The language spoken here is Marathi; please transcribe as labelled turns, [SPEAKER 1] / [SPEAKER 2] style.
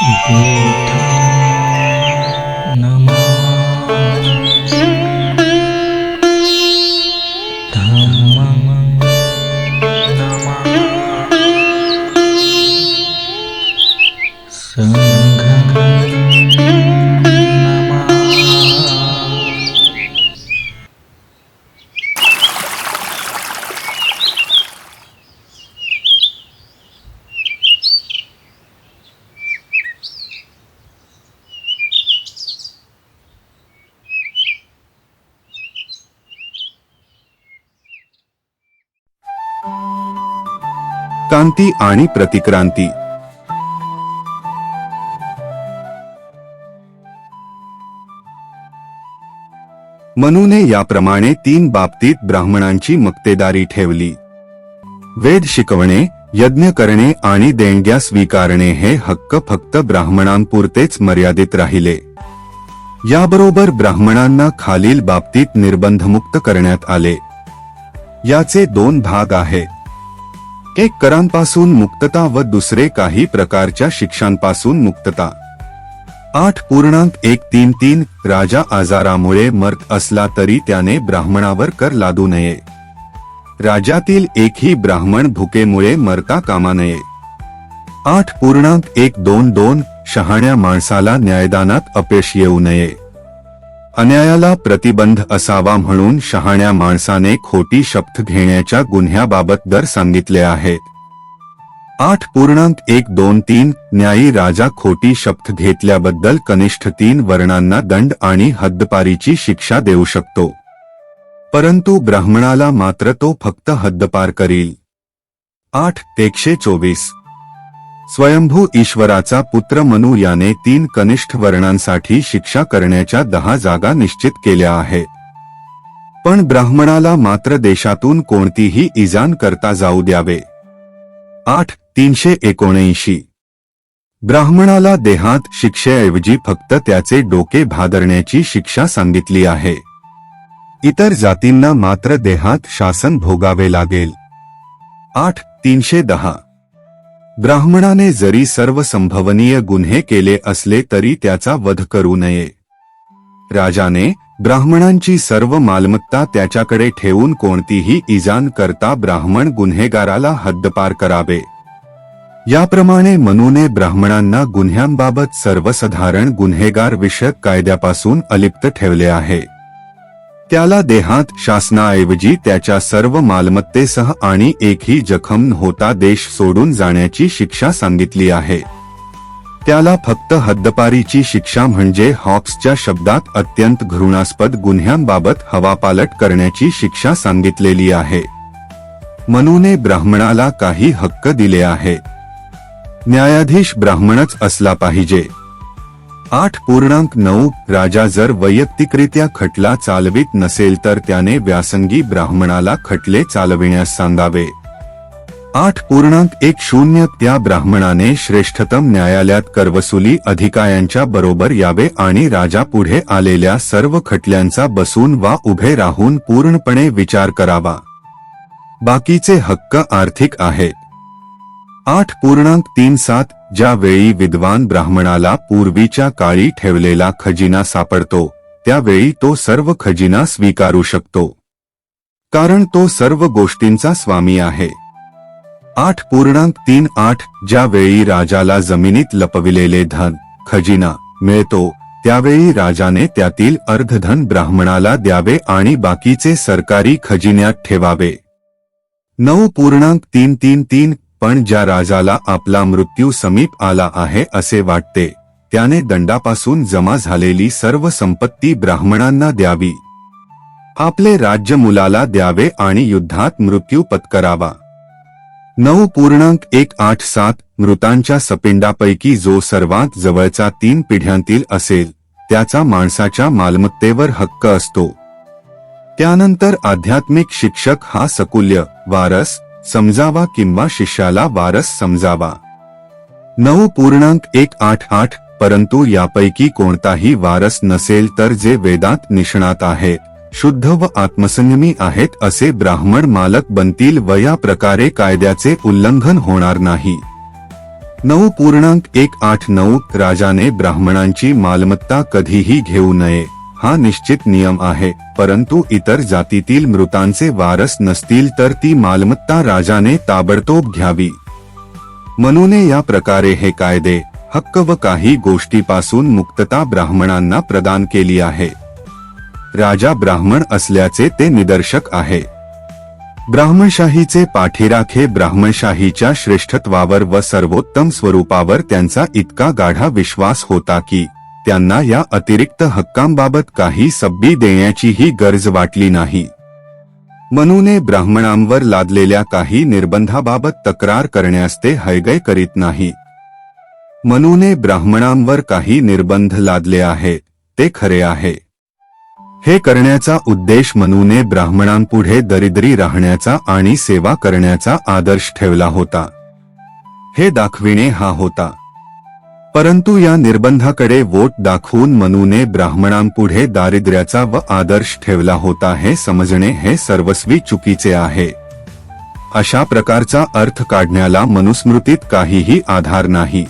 [SPEAKER 1] y
[SPEAKER 2] क्रांती आणि प्रतिक्रांती. मनूने याप्रमाणे तीन बाबतीत ब्राह्मणांची मक्तेदारी ठेवली. वेद शिकवणे यज्ञ करणे आणि देणग्या स्वीकारणे हे हक्क फक्त ब्राह्मणांपुरतेच मर्यादित राहिले. याबरोबर ब्राह्मणांना खालील बाबतीत निर्बंधमुक्त करण्यात आले. याचे दोन भाग आहेत. एक करांपासून मुक्तता व दुसरे काही प्रकारच्या शिक्षांपासून मुक्तता. आठ पूर्णांक एक तीन तीन राजा आजारामुळे मर्त असला तरी त्याने ब्राह्मणावर कर लादू नये. राज्यातील एकही ब्राह्मण भुकेमुळे मरता कामा नये. आठ पूर्णांक एक दोन दोन शहाण्या माणसाला न्यायदानात अपयश येऊ नये. अन्यायाला प्रतिबंध असावा म्हणून शहाण्या माणसाने खोटी शपथ घेण्याच्या गुन्ह्याबाबत दर सांगितले आहेत. आठ पूर्णांक एक दोन तीन न्यायी राजा खोटी शपथ घेतल्याबद्दल कनिष्ठ तीन वर्णांना दंड आणि हद्दपारीची शिक्षा देऊ शकतो. परंतु ब्राह्मणाला मात्र तो फक्त हद्दपार करील. आठ एकशे चोवीस. स्वयंभू ईश्वराचा पुत्र मनू याने तीन कनिष्ठ वर्णांसाठी शिक्षा करण्याच्या दहा जागा निश्चित केल्या आहेत पण ब्राह्मणाला मात्र देशातून कोणतीही इजान करता जाऊ द्यावे. आठ तीनशे एकोणऐंशी. ब्राह्मणाला देहात शिक्षेऐवजी फक्त त्याचे डोके भादरण्याची शिक्षा सांगितली आहे. इतर जातींना मात्र देहात शासन भोगावे लागेल. आठ तीनशे दहा. ब्राह्मणाने जरी सर्व संभवनीय गुन्हे केले असले तरी त्याचा वध करू नये. राजाने ब्राह्मणांची सर्व मालमत्ता त्याच्याकडे ठेवून कोणतीही इजान करता ब्राह्मण गुन्हेगाराला हद्दपार करावे. याप्रमाणे मनूने ब्राह्मणांना गुन्ह्यांबाबत सर्वसाधारण गुन्हेगार विषयक कायद्यापासून अलिप्त ठेवले आहे. त्याला देहात शासनाऐवजी त्याच्या सर्व मालमत्तेसह आणि एकही जखम होता देश सोडून जाण्याची शिक्षा सांगितली आहे. त्याला फक्त हद्दपारीची शिक्षा म्हणजे हॉक्सच्या शब्दात अत्यंत घृणास्पद गुन्ह्यांबाबत हवापालट करण्याची शिक्षा सांगितलेली आहे. मनूने ब्राह्मणाला काही हक्क दिले आहे. न्यायाधीश ब्राह्मणच असला पाहिजे. आठ पूर्णांक नऊ राजा जर वैयक्तिकरित्या खटला चालवित नसेल तर त्याने व्यासंगी ब्राह्मणाला खटले चालविण्यास सांगावे. आठ पूर्णांक एक शून्य त्या ब्राह्मणाने श्रेष्ठतम न्यायालयात करवसुली अधिकाऱ्यांच्या बरोबर यावे आणि राजा पुढे आलेल्या सर्व खटल्यांचा बसून वा उभे राहून पूर्णपणे विचार करावा. बाकीचे हक्क आर्थिक आहेत. आठ पूर्णांक तीन सात ज्या वेळी विद्वान ब्राह्मणाला पूर्वीच्या काळी ठेवलेला खजिना सापडतो त्यावेळी तो सर्व खजिना स्वीकारू शकतो. कारण तो सर्व गोष्टींचा स्वामी आहे. आठ पूर्णांक तीन आठ ज्या वेळी राजाला जमिनीत लपविलेले धन खजिना मिळतो त्यावेळी राजाने त्यातील अर्धधन ब्राह्मणाला द्यावे आणि बाकीचे सरकारी खजिन्यात ठेवावे. नऊ पूर्णांक तीन तीन तीन पण ज्या राजाला आपला मृत्यू समीप आला आहे असे वाटते त्याने दंडापासून जमा झालेली सर्व संपत्ती ब्राह्मणांना द्यावी. आपले राज्य मुलाला द्यावे आणि युद्धात मृत्यू पत्करावा. नऊ पूर्णांक एक आठ सात मृतांच्या सपिंडापैकी जो सर्वात जवळचा तीन पिढ्यांतील असेल त्याचा माणसाच्या मालमत्तेवर हक्क असतो. त्यानंतर आध्यात्मिक शिक्षक हा सकुल्य वारस समजावा किंवा शिष्याला वारस समजावा. नऊ पूर्णांक एक आठ आठ परंतु यापैकी कोणताही वारस नसेल तर जे वेदात निष्णात आहेत शुद्ध व आत्मसंयमी आहेत असे ब्राह्मण मालक बनतील व या प्रकारे कायद्याचे उल्लंघन होणार नाही. नऊ पूर्णांक एक आठ नऊ राजाने ब्राह्मणांची मालमत्ता कधीही घेऊ नये. हा निश्चित नियम आहे परंतु इतर जातीतील मृतांचे वारस नसतील तर ती मालमत्ता राजाने ताबडतोब घ्यावी. मनूने या प्रकारे हे कायदे हक्क व काही गोष्टीपासून मुक्तता ब्राह्मणांना प्रदान केली आहे. राजा ब्राह्मण असल्याचे ते निदर्शक आहे. ब्राह्मणशाहीचे पाठीराखे ब्राह्मणशाहीच्या श्रेष्ठत्वावर व सर्वोत्तम स्वरूपावर त्यांचा इतका गाढा विश्वास होता की त्यांना या अतिरिक्त हक्कांबाबत काही सब्बी देण्याचीही गरज वाटली नाही. मनूने ब्राह्मणांवर लादलेल्या काही निर्बंधाबाबत तक्रार करण्यास ते हयगय करीत नाही. मनूने ब्राह्मणांवर काही निर्बंध लादले आहे ते खरे आहे. हे करण्याचा उद्देश मनूने ब्राह्मणांपुढे दरिद्री राहण्याचा आणि सेवा करण्याचा आदर्श ठेवला होता. हे दाखविणे हा होता. परंतु या निर्बंधाकडे वोट दाखवून मनूने ब्राह्मणांपुढे दारिद्र्याचा व आदर्श ठेवला होता हे समजणे हे सर्वस्वी चुकीचे आहे. अशा प्रकारचा अर्थ काढण्याला मनुस्मृतीत काहीही आधार नाही.